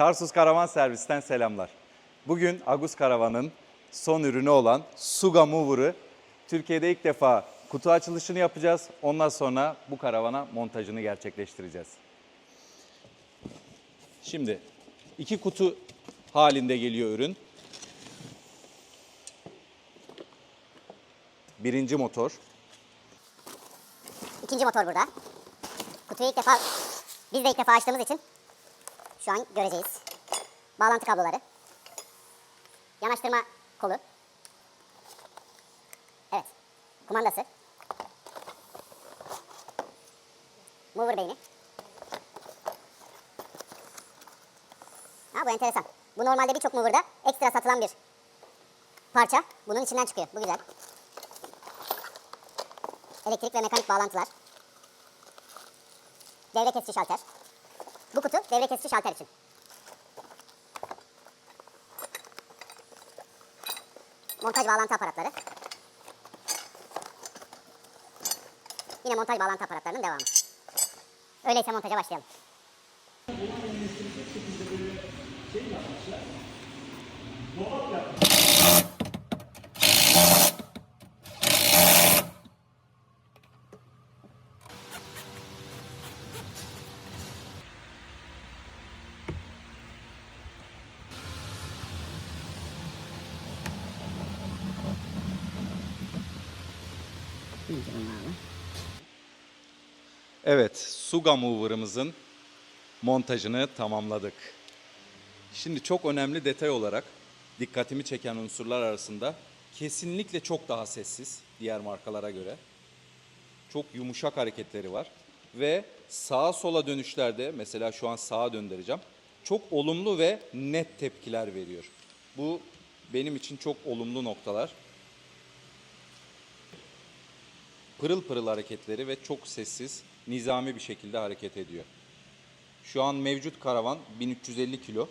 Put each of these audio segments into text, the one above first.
Tarsus Karavan Servis'ten selamlar. Bugün Agus Karavan'ın son ürünü olan Suga Mover'ı Türkiye'de ilk defa kutu açılışını yapacağız. Ondan sonra bu karavana montajını gerçekleştireceğiz. Şimdi iki kutu halinde geliyor ürün. Birinci motor. İkinci motor burada. Kutuyu ilk defa, biz de ilk defa açtığımız için şu an göreceğiz. Bağlantı kabloları. Yanaştırma kolu. Evet. Kumandası. Mover beyni. Ha bu enteresan. Bu normalde birçok mover'da ekstra satılan bir parça. Bunun içinden çıkıyor. Bu güzel. Elektrik ve mekanik bağlantılar. Devre kesici şalter. Bu kutu devre kesici şalter için. Montaj bağlantı aparatları. Yine montaj bağlantı aparatlarının devamı. Öyleyse montaja başlayalım. Evet, Suga Mover'ımızın montajını tamamladık. Şimdi çok önemli detay olarak dikkatimi çeken unsurlar arasında kesinlikle çok daha sessiz diğer markalara göre. Çok yumuşak hareketleri var ve sağa sola dönüşlerde mesela şu an sağa döndüreceğim. Çok olumlu ve net tepkiler veriyor. Bu benim için çok olumlu noktalar. Pırıl pırıl hareketleri ve çok sessiz, nizami bir şekilde hareket ediyor. Şu an mevcut karavan 1350 kilo.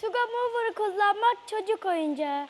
Suga Mover'ı kullanmak çocuk oyuncağı.